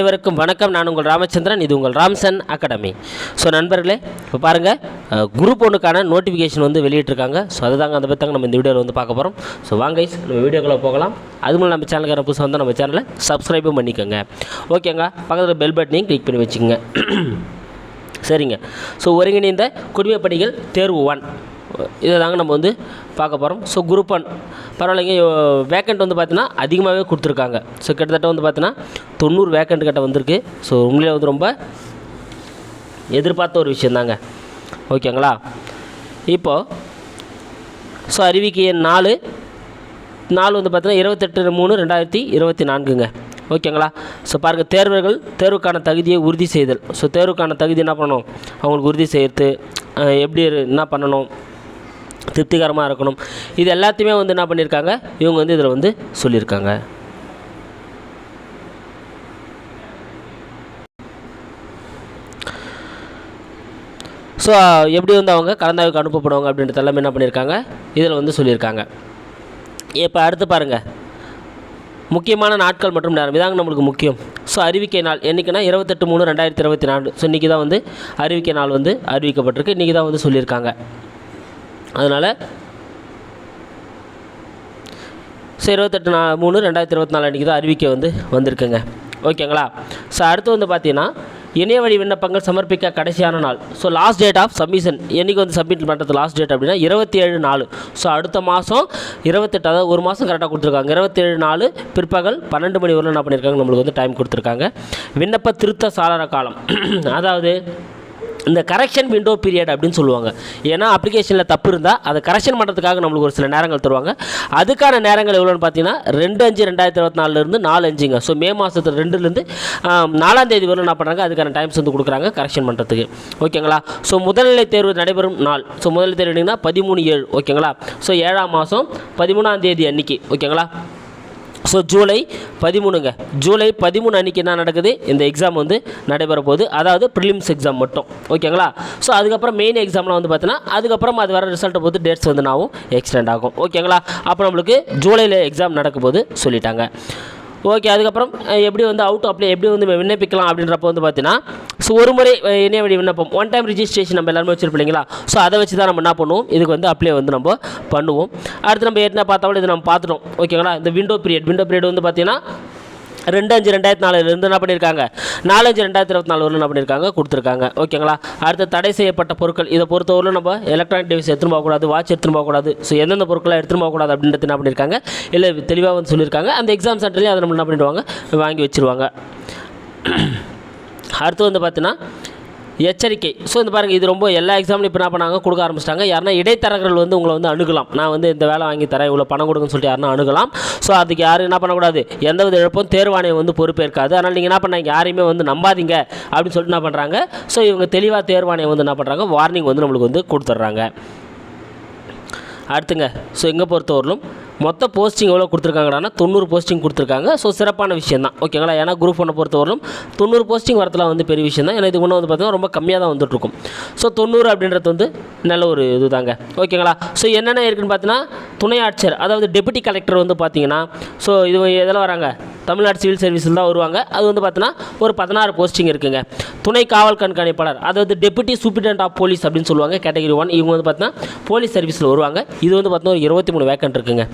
அனைவருக்கும் வணக்கம். நான் உங்கள் ராமச்சந்திரன் இது உங்கள் ராம்சன் அகாடமி. ஸோ நண்பர்களே இப்போ பாருங்கள் குரூப் ஒன்றுக்கான நோட்டிஃபிகேஷன் வந்து வெளியிட்டிருக்காங்க. ஸோ அதுதாங்க அந்த பற்றி நம்ம இந்த வீடியோவில் வந்து பார்க்க போகிறோம் ஸோ வாங்க நம்ம வீடியோக்குள்ளே போகலாம். அது மூலம் நம்ம சேனலுக்கு புதுசாக வந்து நம்ம சேனலை சப்ஸ்கிரைபும் பண்ணிக்கோங்க. ஓகேங்க பக்கத்தில் பெல் பட்டனையும் கிளிக் பண்ணி வச்சுக்கோங்க. சரிங்க. ஸோ ஒருங்கிணைந்த குடிமைப்பணிகள் தேர்வு ஒன் இதை தாங்க நம்ம வந்து பார்க்க போகிறோம் ஸோ குரூப் ஒன் பரவாயில்லைங்க வேக்கண்ட் வந்து பார்த்தீங்கன்னா அதிகமாகவே கொடுத்துருக்காங்க. ஸோ கிட்டத்தட்ட வந்து பார்த்தீங்கன்னா தொண்ணூறு வேக்கண்ட் கிட்ட வந்திருக்கு. ஸோ உண்மையிலே வந்து ரொம்ப எதிர்பார்த்த ஒரு விஷயந்தாங்க ஓகேங்களா இப்போது ஸோ அறிவிக்கை எண் நாலு. நாலு வந்து பார்த்தீங்கன்னா இருபத்தெட்டு மூணு ரெண்டாயிரத்தி இருபத்தி நான்குங்க. ஓகேங்களா ஸோ பாருங்கள் தேர்வர்கள் தேர்வுக்கான தகுதியை உறுதி செய்தல். ஸோ தேர்வுக்கான தகுதி என்ன பண்ணணும்? அவங்களுக்கு உறுதி செய்கிறது எப்படி என்ன பண்ணணும்? திருப்திகரமாக இருக்கணும். இது எல்லாத்தையுமே வந்து என்ன பண்ணியிருக்காங்க இவங்க வந்து இதில் வந்து சொல்லியிருக்காங்க ஸோ எப்படி வந்து அவங்க கலந்தாய்வுக்கு அனுப்பப்படுவாங்க அப்படின்றது எல்லாமே என்ன பண்ணியிருக்காங்க இதில் வந்து சொல்லியிருக்காங்க இப்போ அடுத்து பாருங்கள் முக்கியமான நாட்கள் மற்றும் நேரம். இதாங்க நம்மளுக்கு முக்கியம். ஸோ அறிவிக்கை நாள் என்றைக்குன்னா இருபத்தெட்டு மூணு ரெண்டாயிரத்தி இருபத்தி நாலு ஸோ இன்றைக்கி தான் வந்து அறிவிக்கை நாள் வந்து அறிவிக்கப்பட்டிருக்கு. இன்றைக்கி தான் வந்து சொல்லியிருக்காங்க அதனால் ஸோ இருபத்தெட்டு நா மூணு ரெண்டாயிரத்தி இருபத்தி நாலு அன்றைக்கி தான் அறிவிக்கை வந்து வந்திருக்குங்க. ஓகேங்களா? ஸோ அடுத்து வந்து பார்த்தீங்கன்னா இணைய வழி விண்ணப்பங்கள் சமர்ப்பிக்க கடைசியான நாள். So last date of submission என்றைக்கு வந்து சப்மிட் பண்ணுறது லாஸ்ட் டேட் அப்படின்னா இருபத்தி ஏழு நாலு. ஸோ அடுத்த மாதம் இருபத்தெட்டு அதாவது ஒரு மாதம் கரெக்டாக கொடுத்துருக்காங்க. இருபத்தேழு நாலு பிற்பகல் பன்னெண்டு மணி வரலும் என்ன பண்ணியிருக்காங்க? நம்மளுக்கு வந்து டைம் கொடுத்துருக்காங்க. விண்ணப்ப திருத்த சாளர காலம். அதாவது இந்த கரெக்ஷன் விண்டோ பீரியட் அப்படின்னு சொல்லுவாங்க. ஏன்னா அப்ளிகேஷனில் தப்பு இருந்தால் அதை கரெக்ஷன் பண்ணுறதுக்காக நம்மளுக்கு ஒரு சில நேரங்கள் தருவாங்க. அதுக்கான நேரங்கள் எவ்வளோன்னு பார்த்தீங்கன்னா ரெண்டு அஞ்சு ரெண்டாயிரத்தி இருபத்தி நாலுலேருந்து நாலு அஞ்சுங்க. ஸோ மே மாதத்து ரெண்டுலேருந்து நாலாம் தேதி வரலும் என்ன பண்ணுறாங்க அதுக்கான டைம்ஸ் வந்து கொடுக்குறாங்க கரெக்ஷன் பண்ணுறதுக்கு ஓகேங்களா? ஸோ முதல்நிலை தேர்வு நடைபெறும் நாள். ஸோ முதல்நிலை தேர்வு என்னங்கன்னா பதிமூணு ஏழு. ஓகேங்களா? ஸோ ஏழாம் மாதம் பதிமூணாம் தேதி அன்னைக்கு. ஓகேங்களா? ஸோ ஜூலை பதிமூணுங்க. ஜூலை பதிமூணு அன்றைக்கி என்ன நடக்குது? இந்த எக்ஸாம் வந்து நடைபெற போகுது. அதாவது ப்ரிலிம்ஸ் எக்ஸாம் மட்டும். ஓகேங்களா ஸோ அதுக்கப்புறம் மெயின் எக்ஸாம்லாம் வந்து பார்த்தீங்கன்னா அதுக்கப்புறம் அது வர ரிசல்ட்டை பொறுத்து டேட்ஸ் வந்து நாவும் எக்ஸ்டெண்ட் ஆகும். ஓகேங்களா அப்போ நம்மளுக்கு ஜூலையில் எக்ஸாம் நடக்கும்போது போது சொல்லிட்டாங்க. ஓகே அதுக்கப்புறம் எப்படி வந்து அவுட் அப்ளை எப்படி வந்து விண்ணப்பிக்கலாம் அப்படின்றப்ப வந்து பார்த்தீங்கன்னா ஸோ ஒரு முறை இணைய வழி விண்ணப்பம் ஒன் டைம் ரிஜிஸ்ட்ரேஷன் நம்ம எல்லாருமே வச்சிருப்போம் இல்லைங்களா? ஸோ அதை வச்சு தான் நம்ம என்ன பண்ணுவோம்? இதுக்கு வந்து அப்ளை வந்து நம்ம பண்ணுவோம். அடுத்து நம்ம ஏற்கனவே பார்த்தாலும் இது நம்ம பார்த்துட்டோம். ஓகேங்களா இந்த விண்டோ பீரியட் விண்டோ பீரியட் வந்து பார்த்தீங்கன்னா ரெண்டு அஞ்சு ரெண்டாயிரத்தி நாலுலேருந்து என்ன பண்ணியிருக்காங்க நாலஞ்சு ரெண்டாயிரத்தி இருபத்தி நாலு வரலும் என்ன பண்ணியிருக்காங்க கொடுத்துருக்காங்க. ஓகேங்களா? அடுத்து தடை செய்யப்பட்ட பொருட்கள் இதை பொறுத்தவரையிலும் நம்ம எலக்ட்ரானிக் டிவைஸ் எடுத்துன்னு போகக்கூடாது வாட்ச் எடுத்துன்னு போகக்கூடாது. ஸோ எந்தெந்த பொருட்களை எடுத்துன்னு போகக்கூடாது அப்படின்றது என்ன பண்ணியிருக்காங்க இல்லை தெளிவாக வந்து சொல்லியிருக்காங்க. அந்த எக்ஸாம் சென்டர்லேயும் அதை நம்ம என்ன பண்ணிடுவாங்க? வாங்கி வச்சுருவாங்க. அடுத்து வந்து பார்த்தீங்கன்னா எச்சரிக்கை. ஸோ இந்த பாருங்கள் இது ரொம்ப எல்லா எக்ஸாம்லையும் இப்போ என்ன பண்ணாங்க? கொடுக்க ஆரம்பிச்சிட்டாங்க. யாருன்னா இடைத்தரகர்கள் வந்து உங்களை வந்து அணுகலாம். நான் வந்து இந்த வேலை வாங்கி தரேன் இவ்வளோ பணம் கொடுங்கன்னு சொல்லிட்டு யாருன்னா அணுகலாம். ஸோ அதுக்கு யாரும் என்ன பண்ணக்கூடாது? எந்தவித இழப்பும் தேர்வாணையம் வந்து பொறுப்பேற்காது. அதனால் நீங்கள் என்ன பண்ணாங்க? யாரையுமே வந்து நம்பாதீங்க. அப்படின்னு சொல்லிட்டு என்ன பண்ணுறாங்க ஸோ இவங்க தெளிவாக தேர்வாணையம் வந்து என்ன பண்ணுறாங்க வார்னிங் வந்து நம்மளுக்கு வந்து கொடுத்துட்றாங்க. அடுத்துங்க. ஸோ எங்கே பொறுத்தவரையிலும் மொத்த போஸ்டிங் எவ்வளோ கொடுத்துருக்காங்கன்னா தொண்ணூறு போஸ்டிங் கொடுத்துருக்காங்க. ஸோ சிறப்பான விஷயம் தான் ஓகேங்களா ஏன்னா குரூப் ஒன்றை பொறுத்தவரைக்கும் தொண்ணூறு போஸ்டிங் வரதுலாம் வந்து பெரிய விஷயம் தான் ஏன்னா இது ஒன்று வந்து பார்த்திங்கன்னா ரொம்ப கம்மியாக தான் வந்துட்டுருக்கும். ஸோ தொண்ணூறு அப்படின்றது வந்து நல்ல ஒரு இது தாங்க ஓகேங்களா ஸோ என்னென்ன இருக்குன்னு பார்த்தீங்கன்னா துணை ஆட்சியர் அதாவது டெபுட்டி கலெக்டர் வந்து பார்த்தீங்கன்னா ஸோ இது எதில் வராங்க? தமிழ்நாடு சிவில் சர்வீஸில் தான் வருவாங்க. அது வந்து பார்த்தீங்கன்னா ஒரு பதினாறு போஸ்டிங் இருக்குங்க. துணை காவல் கண்காணிப்பாளர் அதாவது டெபுட்டி சூப்பரிடென்ட் ஆஃப் போலீஸ் அப்படின்னு சொல்லுவாங்க கேட்டகரி ஒன் இவங்க வந்து பார்த்தீங்கன்னா போலீஸ் சர்வீஸில் வருவாங்க. இது வந்து பார்த்தீங்கன்னா ஒரு இருபத்தி மூணு வேக்கன்ட் இருக்குங்க.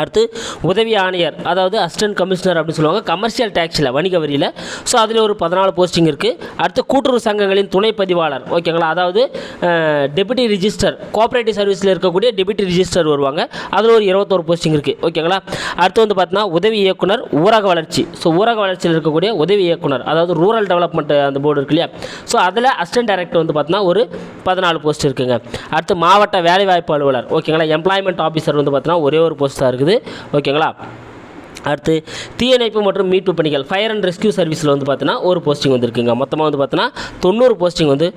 அடுத்து உதவி ஆணையர் அதாவது அசிஸ்டன்ட் கமிஷனர் அப்படின்னு சொல்லுவாங்க கமர்ஷியல் டேக்ஸில் வணிக வரியில். ஸோ அதில் ஒரு பதினாலு போஸ்டிங் இருக்குது அடுத்து கூட்டுறவு சங்கங்களின் துணை பதிவாளர் ஓகேங்களா அதாவது டெபுட்டி ரிஜிஸ்டர் கோஆப்ரேட்டிவ் சர்வீஸில் இருக்கக்கூடிய டெபுட்டி ரிஜிஸ்டர் வருவாங்க. அதில் ஒரு இருபத்தோரு போஸ்டிங் இருக்குது ஓகேங்களா அடுத்து வந்து பார்த்தீங்கன்னா உதவி இயக்குனர் ஊரக வளர்ச்சி. ஸோ ஊரக வளர்ச்சியில் இருக்கக்கூடிய உதவி இயக்குனர் அதாவது ரூரல் டெவலப்மெண்ட் அந்த போர்டு இருக்கு இல்லையா? ஸோ அதில் அசிஸ்டன்ட் டைரக்டர் வந்து பார்த்தீங்கன்னா ஒரு பதினாலு போஸ்ட் இருக்குங்க. அடுத்து மாவட்ட வேலைவாய்ப்பு அலுவலர் ஓகேங்களா எம்ப்ளாய்மெண்ட் ஆஃபீஸர் வந்து பார்த்தீங்கன்னா ஒரே ஒரு போஸ்ட் தான் இருக்குது. ஓகேங்களா? அடுத்து தீயணைப்பு மற்றும் மீட்பு பணிகள். ஃபயர் அண்ட் ரெஸ்க்யூ சர்வீஸில் வந்து பார்த்தீங்கன்னா ஒரு போஸ்டிங் வந்துருக்குங்க. மொத்தமாக வந்து பார்த்தீங்கன்னா தொண்ணூறு போஸ்டிங் வந்து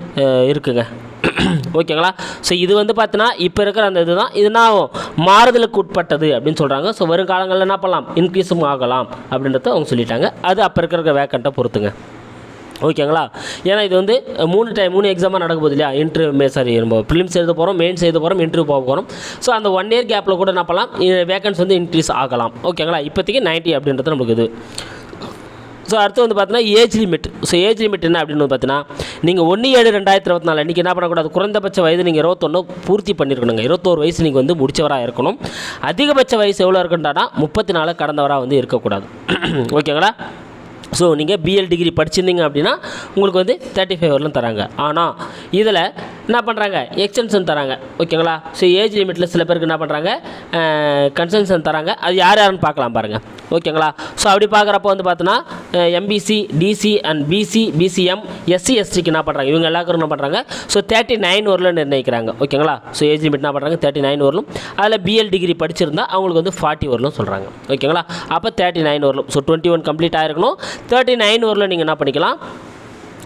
இருக்குங்க. ஓகேங்களா? ஸோ இது வந்து பார்த்தீங்கன்னா இப்போ இருக்கிற அந்த இதுதான். இது நான் மாறுதலுக்கு உட்பட்டது அப்படின்னு சொல்கிறாங்க ஸோ வருங்காலங்களில் என்ன பண்ணலாம்? இன்க்ரீஸும் ஆகலாம் அப்படின்றத அவங்க சொல்லிட்டாங்க. அது அப்போ இருக்கிற வேக்கண்ட்டை பொறுத்துங்க. ஓகேங்களா? ஏன்னா இது வந்து மூணு டைம் மூணு எக்ஸாமாக நடக்க போகுது இல்லையா? இன்டர்வியூ சாரி நம்ம ப்ரிலிம்ஸ் எழுத போகிறோம் மெயின்ஸ் எழுத போகிறோம் இன்டர்வியூ போக போகிறோம் ஸோ அந்த ஒன் இயர் கேப்பில் கூட என்ன பண்ணலாம்? வேகன்ஸ் வந்து இன்க்ரீஸ் ஆகலாம். ஓகேங்களா? இப்போதைக்கு 90 அப்படின்றது நமக்கு இது. ஸோ அடுத்து வந்து பார்த்தீங்கன்னா age limit so age limit என்ன அப்படின்னு வந்து பார்த்தீங்கன்னா நீங்கள் ஒன்று ஏழு ரெண்டாயிரத்தி இருபத்தி நாலு இன்றைக்கி என்ன பண்ணக்கூடாது? குறைந்தபட்ச வயது நீங்கள் இருபத்தொன்று பூர்த்தி பண்ணியிருக்கணுங்க இருபத்தோரு வயசு நீங்கள் வந்து முடிச்சவராக இருக்கணும். அதிகபட்ச வயசு எவ்வளோ இருக்குன்றானா முப்பத்தி நாலு கடந்தவராக வந்து இருக்கக்கூடாது. ஓகேங்களா? ஸோ நீங்கள் பிஎல் டிகிரி படிச்சிருந்தீங்க அப்படின்னா உங்களுக்கு வந்து தேர்ட்டி ஃபைவ் வரலும் தராங்க. ஆனால் இதில் என்ன பண்ணுறாங்க எக்ஸ்டென்ஷன் தராங்க. ஓகேங்களா ஸோ ஏஜ் லிமிட்டில் சில பேருக்கு என்ன பண்ணுறாங்க கன்சென்ஷன் தராங்க. அது யார் யாருன்னு பார்க்கலாம் பாருங்கள் ஓகேங்களா ஸோ அப்படி பார்க்குறப்ப வந்து பார்த்தோன்னா MBC DC and BC BCM SC எஸ்டிக்கு என்ன பண்ணுறாங்க? இவங்க எல்லாருக்கும் என்ன பண்ணுறாங்க? ஸோ தேர்ட்டி நைன் வரலும் நிர்ணயிக்கிறாங்க. ஓகேங்களா? ஸோ ஏஜ் லிமிட் என்ன பண்ணுறாங்க? தேர்ட்டி நைன் வரலும் அதில் பிஎல் டிகிரி படிச்சிருந்தால் அவங்களுக்கு வந்து ஃபார்ட்டி வரலும் சொல்கிறாங்க ஓகேங்களா? அப்போ தேர்ட்டி நைன் வரலும் ஸோ டுவெண்ட்டி ஒன் கம்ப்ளீட் ஆகிருக்கணும் தேர்ட்டி நைன் வரலும் நீங்கள் என்ன பண்ணிக்கலாம்?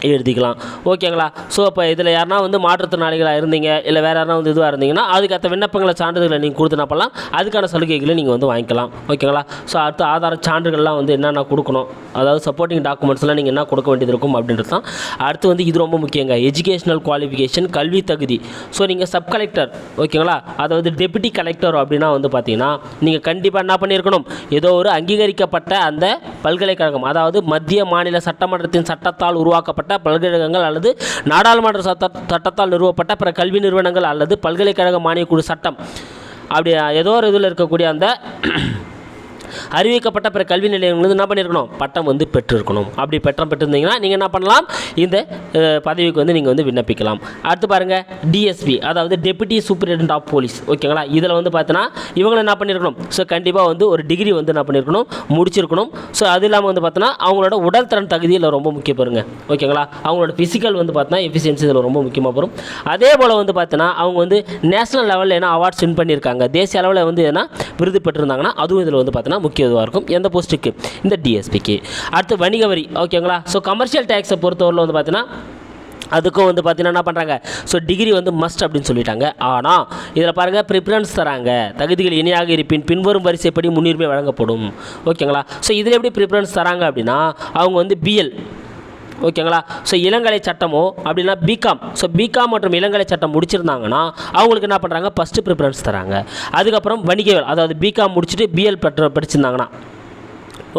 எழுதிக்கலாம். ஓகேங்களா? ஸோ அப்போ இதில் யாருனா வந்து மாற்றுத்திறனாளிகளாக இருந்தீங்க இல்லை வேறு யாருனா வந்து இதுவாக இருந்தீங்கன்னா அதுக்கேற்ற விண்ணப்பங்களை சான்றிதழ்களை நீங்கள் கொடுத்து என்ன பண்ணலாம்? அதுக்கான சலுகைகளை நீங்கள் வந்து வாங்கிக்கலாம். ஓகேங்களா? ஸோ அடுத்து ஆதார சான்றுகள்லாம் வந்து என்னென்ன கொடுக்கணும்? அதாவது சப்போர்ட்டிங் டாக்குமெண்ட்ஸ்லாம் நீங்கள் என்ன கொடுக்க வேண்டியது இருக்கும் அப்படின்றது தான். அடுத்து வந்து இது ரொம்ப முக்கியங்க. எஜுகேஷனல் குவாலிஃபிகேஷன் கல்வி தகுதி. ஸோ நீங்கள் சப் கலெக்டர் ஓகேங்களா? அதாவது டெபுட்டி கலெக்டர் அப்படின்னா வந்து பார்த்தீங்கன்னா நீங்கள் கண்டிப்பாக என்ன பண்ணியிருக்கணும்? ஏதோ ஒரு அங்கீகரிக்கப்பட்ட அந்த பல்கலைக்கழகம் அதாவது மத்திய மாநில சட்டமன்றத்தின் சட்டத்தால் உருவாக்கப்பட்ட பல்கலைக்கழகங்கள் அல்லது நாடாளுமன்ற சட்ட சட்டத்தால் நிறுவப்பட்ட பிற கல்வி நிறுவனங்கள் அல்லது பல்கலைக்கழக மானியக்குழு சட்டம். அப்படி ஏதோ ஒரு இதில் இருக்கக்கூடிய அந்த அறிவிக்கப்பட்ட பிற கல்வி நிலையங்கள் வந்து என்ன பண்ணியிருக்கணும்? பட்டம் வந்து பெற்றிருக்கணும். அப்படி பட்டம் பெற்றிருந்தீங்கன்னா நீங்கள் என்ன பண்ணலாம்? இந்த பதவிக்கு வந்து நீங்கள் வந்து விண்ணப்பிக்கலாம். அடுத்து பாருங்கள் டிஎஸ்பி அதாவது டெபுட்டி சூப்பரிண்டென்ட் ஆஃப் போலீஸ் ஓகேங்களா இதில் வந்து பார்த்தீங்கன்னா இவங்க என்ன பண்ணியிருக்கணும்? ஸோ கண்டிப்பாக வந்து ஒரு டிகிரி வந்து என்ன பண்ணியிருக்கணும்? முடிச்சிருக்கணும். ஸோ அது இல்லாமல் வந்து பார்த்தீங்கன்னா அவங்களோட உடல் திறன் தகுதியில் ரொம்ப முக்கிய பாருங்க. ஓகேங்களா அவங்களோட ஃபிசிக்கல் வந்து பார்த்தீங்கன்னா எஃபிஷியன்சி இதில் ரொம்ப முக்கியமாக வரும். அதே போல் வந்து பார்த்தீங்கன்னா அவங்க வந்து நேஷனல் லெவலில் என்ன அவார்ட்ஸ் வின் பண்ணியிருக்காங்க? தேசிய அளவில் வந்து எதனா விருது பெற்றிருந்தாங்கன்னா அதுவும் இதில் வந்து தான் முக்கிய இதுவாக இருக்கும் எந்த போஸ்ட்டுக்கு? இந்த டிஎஸ்பிக்கு அடுத்து வணிக வரி ஓகேங்களா ஸோ கமர்ஷியல் டேக்ஸை பொறுத்தவரையில் வந்து பார்த்தீங்கன்னா அதுக்கும் வந்து பார்த்தீங்கன்னா என்ன பண்ணுறாங்க ஸோ டிகிரி வந்து மஸ்ட் அப்படின்னு சொல்லிட்டாங்க. ஆனால் இதில் பாருங்கள் ப்ரிஃபரன்ஸ் தராங்க. தகுதிகள் இணையாக இருப்பின் பின்வரும் வரிசைப்படி முன்னுரிமை வழங்கப்படும். ஓகேங்களா ஸோ இதில் எப்படி ப்ரிஃபரன்ஸ் தராங்க அப்படின்னா அவங்க வந்து பிஎல் ஓகேங்களா? ஸோ இளங்கலை சட்டமோ அப்படின்னா பிகாம் ஸோ பிகாம் மற்றும் இளங்கலை சட்டம் முடிச்சிருந்தாங்கன்னா அவங்களுக்கு என்ன பண்ணுறாங்க ஃபஸ்ட்டு ப்ரிஃபரன்ஸ் தராங்க. அதுக்கப்புறம் வணிகவியல் அதாவது பிகாம் முடிச்சுட்டு பிஎல் பெற்ற படிச்சிருந்தாங்கன்னா.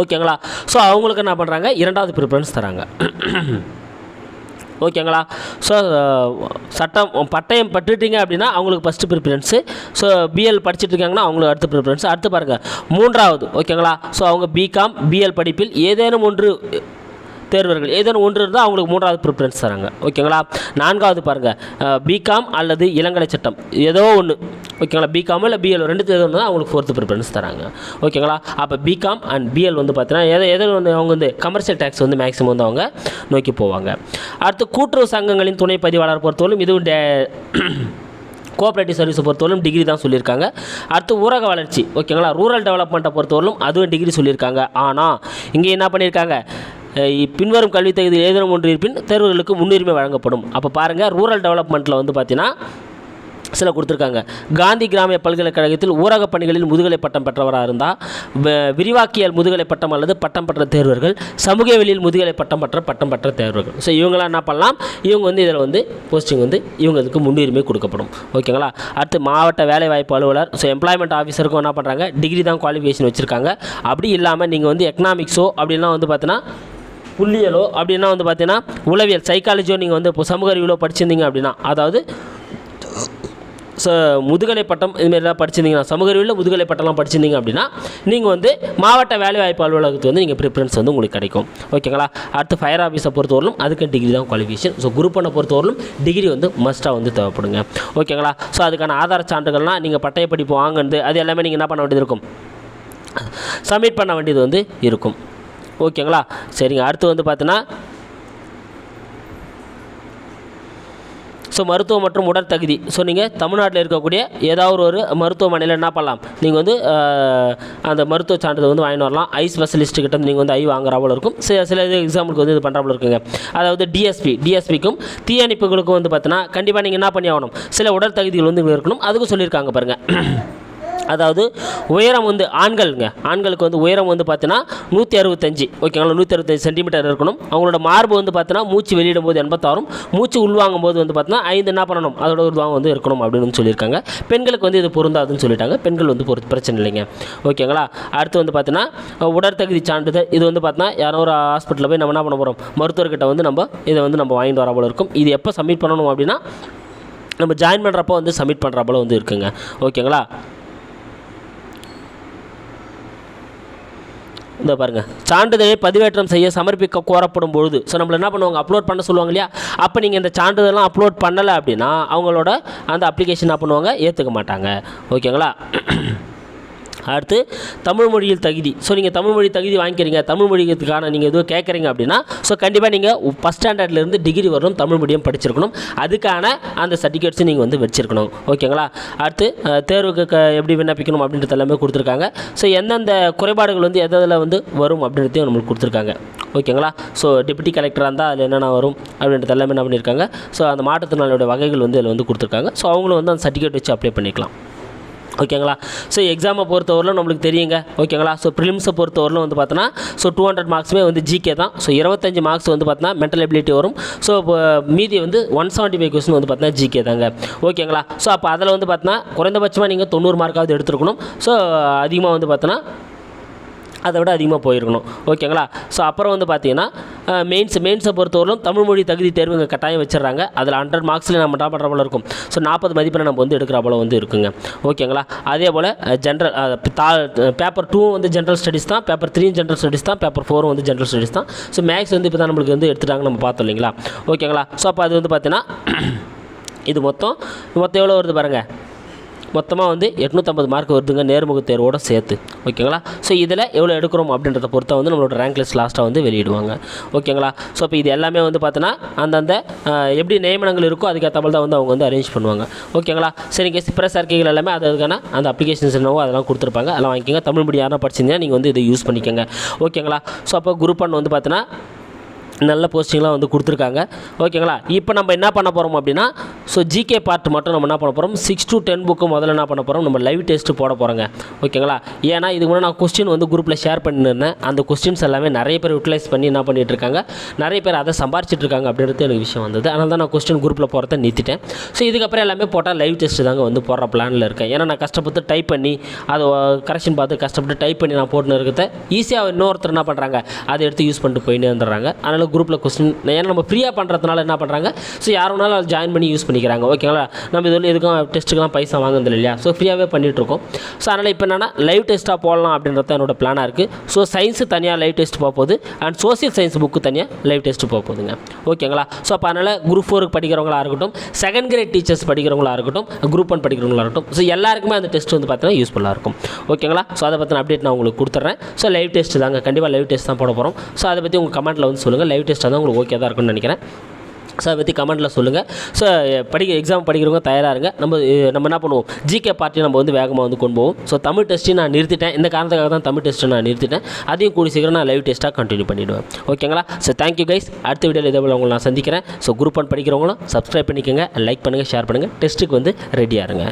ஓகேங்களா? ஸோ அவங்களுக்கு என்ன பண்ணுறாங்க இரண்டாவது ப்ரிஃபரன்ஸ் தராங்க. ஓகேங்களா? ஸோ சட்டம் பட்டயம் பட்டுட்டீங்க அப்படின்னா அவங்களுக்கு ஃபஸ்ட்டு ப்ரிஃபரன்ஸு ஸோ பிஎல் படிச்சுட்டு இருக்காங்கன்னா அவங்களுக்கு அடுத்த ப்ரிஃபரன்ஸ் அடுத்து பாருங்கள் மூன்றாவது ஓகேங்களா? ஸோ அவங்க பிகாம் பிஎல் படிப்பில் ஏதேனும் ஒன்று தேர்வர்கள். ஏதேனும் ஒன்று இருந்தால் அவங்களுக்கு மூன்றாவது ப்ரிஃபரன்ஸ் தராங்க. ஓகேங்களா நான்காவது பாருங்கள் பிகாம் அல்லது இளங்கலை சட்டம். ஏதோ ஒன்று ஓகேங்களா பிகாம் இல்லை பிஎல் ரெண்டு தேர்வு தான் அவங்களுக்கு ஃபோர்த்து ப்ரிஃபரன்ஸ் தராங்க. ஓகேங்களா அப்போ பிகாம் அண்ட் பிஎல் வந்து பார்த்தீங்கன்னா எதை எதில் ஒன்று அவங்க வந்து கமர்ஷியல் டேக்ஸ் வந்து மேக்ஸிமம் வந்து அவங்க நோக்கி போவாங்க. அடுத்து கூட்டுறவு சங்கங்களின் துணை பதிவாளர் பொறுத்தவரைக்கும் இதுவும் டே கோஆப்ரேட்டிவ் சர்வீஸை பொறுத்தவரைக்கும் டிகிரி தான் சொல்லியிருக்காங்க. அடுத்து ஊரக வளர்ச்சி. ஓகேங்களா ரூரல் டெவலப்மெண்ட்டை பொறுத்தவரைக்கும் அதுவும் டிகிரி சொல்லியிருக்காங்க. ஆனால் இங்கே என்ன பண்ணியிருக்காங்க? பின்வரும் கல்வி தகுதி ஏதேனும் ஒன்று இருப்பின் தேர்வுகளுக்கு முன்னுரிமை வழங்கப்படும். அப்போ பாருங்கள் ரூரல் டெவலப்மெண்ட்டில் வந்து பார்த்தீங்கன்னா சில கொடுத்துருக்காங்க. காந்தி கிராமிய பல்கலைக்கழகத்தில் ஊரக பணிகளில் முதுகலை பட்டம் பெற்றவராக இருந்தால் விரிவாக்கியல் முதுகலை பட்டம் அல்லது பட்டம் பெற்ற தேர்வர்கள் வெளியில் முதுகலை பட்டம் பெற்ற பட்டம் பெற்ற தேர்வர்கள். ஸோ இவங்களாம் என்ன பண்ணலாம்? இவங்க வந்து இதில் வந்து போஸ்டிங் வந்து இவங்களுக்கு முன்னுரிமை கொடுக்கப்படும். ஓகேங்களா? அடுத்து மாவட்ட வேலைவாய்ப்பு அலுவலர் ஸோ எம்ப்ளாய்மெண்ட் ஆஃபீஸருக்கும் என்ன பண்ணுறாங்க டிகிரி தான் குவாலிஃபிகேஷன் வச்சுருக்காங்க. அப்படி இல்லாமல் நீங்கள் வந்து எக்கனாமிக்ஸோ அப்படின்னா வந்து பார்த்தீங்கன்னா புள்ளியலோ அப்படின்னா வந்து பார்த்தீங்கன்னா உளவியல் சைக்காலஜியோ நீங்கள் வந்து இப்போ சமூக அறிவியலோ படிச்சிருந்தீங்க அப்படின்னா அதாவது ச முதுகலை பட்டம் இதுமாரிலாம் படிச்சிருந்தீங்கன்னா சமூக அறிவியலில் முதுகலை பட்டம்லாம் படிச்சிருந்தீங்க அப்படின்னா நீங்கள் வந்து மாவட்ட வேலைவாய்ப்பு அலுவலகத்துக்கு வந்து நீங்கள் ப்ரிஃபரன்ஸ் வந்து உங்களுக்கு கிடைக்கும். ஓகேங்களா? அடுத்து ஃபயர் ஆஃபீஸை பொறுத்தவரையிலும் அதுக்கு டிகிரி தான் குவாலிஃபிகேஷன் ஸோ குரூப் ஒன்னை பொறுத்தவரையிலும் டிகிரி வந்து மஸ்ட்டாக வந்து தேவைப்படுங்க. ஓகேங்களா? ஸோ அதுக்கான ஆதார சான்றுகள்லாம் நீங்கள் பட்டய படிப்பு வாங்குறது அது எல்லாமே நீங்கள் என்ன பண்ண வேண்டியது இருக்கும்? சப்மிட் பண்ண வேண்டியது வந்து இருக்கும். ஓகேங்களா? சரிங்க. அடுத்து வந்து பார்த்தீங்கன்னா ஸோ மருத்துவம் மற்றும் உடற்தகுதி. ஸோ நீங்கள் தமிழ்நாட்டில் இருக்கக்கூடிய ஏதாவது ஒரு மருத்துவமனையில் என்ன பண்ணலாம்? நீங்கள் வந்து அந்த மருத்துவ சான்றிதழ் வந்து வாங்கிட்டு வரலாம். ஐ ஸ்பெஷலிஸ்ட் கிட்ட நீங்கள் வந்து ஐ வாங்குறாப்புல இருக்கும். சில சில இது எக்ஸாம்பிளுக்கு வந்து இது பண்ணுறாப்புல இருக்குங்க. அதாவது டிஎஸ்பி டிஎஸ்பிக்கும் தீயணைப்புகளுக்கும் வந்து பார்த்தீங்கன்னா கண்டிப்பாக நீங்கள் என்ன பண்ணி ஆகணும்? சில உடற்தகுதிகள் வந்து இருக்கணும். அதுக்கும் சொல்லியிருக்காங்க பாருங்கள் அதாவது உயரம் வந்து ஆண்கள்ங்க. ஆண்களுக்கு வந்து உயரம் வந்து பார்த்தீங்கன்னா நூற்றி அறுபத்தஞ்சு. ஓகேங்களா நூற்றி அறுபத்தஞ்சு சென்டிமீட்டர் இருக்கணும். அவங்களோட மார்பு வந்து பார்த்தீங்கன்னா மூச்சு வெளியிடும் போது எண்பத்தாறும் மூச்சு உள்வாங்கும் போது வந்து பார்த்தீங்கன்னா ஐந்து என்ன பண்ணணும்? அதோட உருவாகம் வந்து இருக்கணும் அப்படின்னு சொல்லியிருக்காங்க. பெண்களுக்கு வந்து இது பொருந்தாதுன்னு சொல்லிட்டாங்க. பெண்கள் வந்து பொறுத்து பிரச்சனை இல்லைங்க. ஓகேங்களா அடுத்து வந்து பார்த்தீங்கன்னா உடற்தகுதி சான்றிதழ். இது வந்து பார்த்தீங்கன்னா யாரோ ஒரு ஹாஸ்பிட்டலில் போய் நம்ம என்ன பண்ண போகிறோம் மருத்துவர்கிட்ட வந்து நம்ம இதை வந்து நம்ம வாங்கிட்டு வர போல இருக்கும். இது எப்போ சப்மிட் பண்ணணும் அப்படின்னா நம்ம ஜாயின் பண்ணுறப்போ வந்து சப்மிட் பண்ணுற வந்து இருக்குங்க. ஓகேங்களா இந்த பாருங்க. சான்றிதழை பதிவேற்றம் செய்ய சமர்ப்பிக்க கோரப்படும் பொழுது ஸோ நம்மள என்ன பண்ணுவாங்க? அப்லோட் பண்ண சொல்லுவாங்க இல்லையா? அப்போ நீங்கள் இந்த சான்றிதழ்லாம் அப்லோட் பண்ணலை அப்படின்னா அவங்களோட அந்த அப்ளிகேஷன் என்ன பண்ணுவாங்க? ஏற்றுக்க மாட்டாங்க. ஓகேங்களா அடுத்து தமிழ் மொழியில் தகுதி. ஸோ நீங்கள் தமிழ் மொழி தகுதி வாங்கிக்கிறீங்க தமிழ் மொழிக்கான நீங்கள் எதுவும் கேட்குறீங்க அப்படின்னா ஸோ கண்டிப்பாக நீங்கள் ஃபஸ்ட் ஸ்டாண்டர்ட்லேருந்து டிகிரி வரணும் தமிழ் மீடியம் படிச்சிருக்கணும். அதுக்கான அந்த சர்டிஃபிகேட்ஸும் நீங்கள் வந்து வச்சிருக்கணும். ஓகேங்களா அடுத்து தேர்வுக்கு க எப்படி விண்ணப்பிக்கணும் அப்படின்றது எல்லாமே கொடுத்துருக்காங்க. ஸோ எந்தெந்த குறைபாடுகள் வந்து எதில் வந்து வரும் அப்படின்றதையும் நம்மளுக்கு கொடுத்துருக்காங்க. ஓகேங்களா ஸோ டெப்யூட்டி கலெக்டராக இருந்தால் அதில் என்னென்ன வரும் அப்படின்றது எல்லாமே என்ன பண்ணியிருக்காங்க ஸோ அந்த மாற்றுத்திறனாளியோட வகைகள் வந்து அதில் வந்து கொடுத்துருக்காங்க. ஸோ அவங்களும் வந்து அந்த சர்டிஃபிகேட் வச்சு அப்ளை பண்ணிக்கலாம். ஓகேங்களா? ஸோ எக்ஸாமை பொறுத்தவரையிலும் நம்மளுக்கு தெரியுங்க. ஓகேங்களா? ஸோ ப்ரிலிம்ஸை பொறுத்தவரையிலும் வந்து பார்த்தோன்னா ஸோ டூ ஹண்ட்ரட் மார்க்ஸுமே வந்து ஜிகே தான். ஸோ இருபத்தஞ்சு மார்க்ஸ் வந்து பார்த்தோன்னா மென்டல் எபிலிட்டி வரும். ஸோ இப்போ மீதி வந்து ஒன் செவன்ட்டி ஃபைவ் கொஸ்டின் வந்து பார்த்தீங்கன்னா ஜிகே தாங்க. ஓகேங்களா? ஸோ அப்போ அதில் வந்து பார்த்தோன்னா குறைந்தபட்சமாக நீங்கள் தொண்ணூறு மார்க்காவது எடுத்துருக்கணும். ஸோ அதிகமாக வந்து பார்த்தோன்னா அதை விட அதிகமாக போயிருக்கணும். ஓகேங்களா? ஸோ அப்புறம் வந்து பார்த்தீங்கன்னா மெயின்ஸ் மெயின்ஸை பொறுத்தவரையிலும் தமிழ் மொழி தகுதி தேர்வு இங்கே கட்டாயம் வச்சிடுறாங்க. அதில் ஹண்ட்ரட் மார்க்ஸில் நம்ம டாப் பண்ணுற போல இருக்கும். ஸோ நாற்பது மதிப்பெண் நம்ம வந்து எடுக்கிற போல வந்து இருக்குங்க. ஓகேங்களா? அதே போல் ஜென்ரல் தா பேப்பர் டூ வந்து ஜென்ரல் ஸ்டடீஸ் தான் பேப்பர் த்ரீ ஜென்ரல் ஸ்டடீஸ் தான் பேப்பர் ஃபோரும் வந்து ஜென்ரல் ஸ்டடீஸ் தான். ஸோ மேக்ஸ் வந்து இப்போ தான் நம்மளுக்கு வந்து எடுத்துட்டாங்க நம்ம பார்த்தோம் இல்லைங்களா? ஓகேங்களா? ஸோ அப்போ அது வந்து பார்த்தீங்கன்னா இது மொத்தம் மொத்தம் எவ்வளோ வருது பாருங்கள் மொத்தமாக வந்து எட்நூற்றம்பது மார்க் வருதுங்க நேர்முக தேர்வோடு சேர்த்து. ஓகேங்களா ஸோ இதில் எவ்வளோ எடுக்கிறோம் அப்படின்றத பொறுத்த வந்து நம்மளோட ரேங்க் லிஸ்ட் லாஸ்ட்டாக வந்து வெளியிடுவாங்க. ஓகேங்களா ஸோ இப்போ இது எல்லாமே வந்து பார்த்தோன்னா அந்தந்த எப்படி நியமனங்கள் இருக்கோ அதுக்கேற்ற மாதிரி தான் வந்து அவங்க வந்து அரேஞ்ச் பண்ணுவாங்க. ஓகேங்களா சரி கேஸ் பிற சர்க்கைகள் எல்லாமே அது அதுக்கான அந்த அப்ளிகேஷன்ஸ் என்னவோ அதெல்லாம் கொடுத்துருப்பாங்க. அதெல்லாம் வாங்கிக்கோங்க. தமிழ் மீடியம் யாரும் படிச்சிருந்தீங்கன்னா நீங்கள் வந்து இதை யூஸ் பண்ணிக்கோங்க. ஓகேங்களா ஸோ அப்போ குரூப் ஒன் வந்து பார்த்தீங்கன்னா நல்ல போஸ்டிங்லாம் வந்து கொடுத்துருக்காங்க. ஓகேங்களா இப்போ நம்ம என்ன பண்ண போகிறோம் அப்படின்னா ஸோ ஜிகே பார்ட் மட்டும் நம்ம என்ன பண்ண போகிறோம் சிக்ஸ் டு டென் புக்கு முதல்ல என்ன பண்ண போகிறோம் நம்ம லைவ் டெஸ்ட் போட போகிறோங்க ஓகேங்களா ஏன்னா இதுக்கு முன்னாடி நான் கொஸ்டின் வந்து குரூப்பில் ஷேர் பண்ணியிருந்தேன் அந்த கொஸ்டின்ஸ் எல்லாமே நிறைய பேர் யூட்டிலைஸ் பண்ணி என்ன பண்ணிட்டு இருக்காங்க? நிறைய பேர் அதை சம்பாரிச்சிட்டு இருக்காங்க அப்படின்றது எனக்கு விஷயம் வந்தது. அதனால தான் நான் கொஸ்டின் குரூப்பில் போகிறத நிறுத்திட்டேன். ஸோ இதுக்கப்புறம் எல்லாமே போட்டால் லைவ் டெஸ்ட் தாங்க வந்து போடுற பிளானில் இருக்கேன். ஏன்னா நான் கஷ்டப்பட்டு டைப் பண்ணி அதை கரெக்ஷன் பார்த்து கஷ்டப்பட்டு டைப் பண்ணி நான் போட்டுன்னு இருக்கிறத ஈஸியாக இன்னொருத்தர் என்ன பண்ணுறாங்க அதை எடுத்து யூஸ் பண்ணிட்டு போயின்னு வந்துடுறாங்க. அதனால் குரூப்பில் கொஸ்டின் ஏன்னா நம்ம ஃப்ரீயாக பண்ணுறதுனால என்ன பண்ணுறாங்க ஸோ யார் வேணாலும் அதை ஜாயின் பண்ணி யூஸ் பண்ணிக்கிறாங்க. ஓகேங்களா நம்ம இதில் எதுக்கும் டெஸ்ட்டுக்கெலாம் பைசா வாங்குறது இல்லையா? ஸோ ஃப்ரீயாகவே பண்ணிகிட்ருக்கோம் ஸோ அதனால் இப்போ என்னென்னா லைவ் டெஸ்ட்டாக போடலாம் அப்படின்றது தான் என்னோட பிளானாக இருக்குது ஸோ சயின்ஸு தனியாக லைவ் டெஸ்ட் போக போகுது அண்ட் சோசியல் சயின்ஸ் புக்கு தனியாக லைவ் டெஸ்ட் போகுதுங்க ஓகேங்களா ஸோ அப்போ அதனால் குரூப் ஃபோருக்கு படிக்கிறவங்களா இருக்கட்டும் செகண்ட் கிரேட் டீச்சர்ஸ் படிக்கிறவங்களா இருக்கட்டும் குரூப் ஒன் படிக்கிறவங்களா இருக்கட்டும் ஸோ எல்லாருக்குமே அந்த டெஸ்ட் வந்து பார்த்தீங்கன்னா யூஸ்ஃபுல்லாக இருக்கும். ஓகேங்களா ஸோ அதை பற்றின அப்டேட் நான் உங்களுக்கு கொடுத்துட்றேன் ஸோ லைவ் டெஸ்ட் தாங்க. கண்டிப்பாக லைவ் டெஸ்ட் தான் போட போகிறோம் ஸோ அதை பற்றி உங்கள் கமெண்ட்டில் வந்து சொல்லுங்கள் லைவ் லைவ் டெஸ்ட்டாக தான் உங்களுக்கு ஓகே தான் இருக்கும்னு நினைக்கிறேன். ஸோ அதை பற்றி கமெண்ட்டில் சொல்லுங்கள் ஸோ படிக்க எக்ஸாம் படிக்கிறவங்க தயாராக இருங்க. நம்ம நம்ம என்ன பண்ணுவோம்? ஜிகே பார்ட்டி நம்ம வந்து வேகமாக வந்து கொண்டு போவோம். ஸோ தமிழ் டெஸ்ட்டையும் நான் நிறுத்திட்டேன். இந்த காரணத்துக்காக தான் தமிழ் டெஸ்ட்டை நான் நிறுத்திட்டேன். அதையும் கூடி சீக்கிரம் நான் லைவ் டெஸ்ட்டாக கண்டினியூ பண்ணிவிடுவேன் ஓகேங்களா ஸோ தேங்க்யூ கைஸ் அடுத்த வீடியோவில் இதே போல் உங்களை நான் சந்திக்கிறேன். ஸோ குரூப் ஒன் படிக்கிறவங்களும் சப்ஸ்கிரைப் பண்ணிக்கோங்க லைக் பண்ணுங்கள் ஷேர் பண்ணுங்கள் டெஸ்ட்டுக்கு வந்து ரெடியாக இருங்க.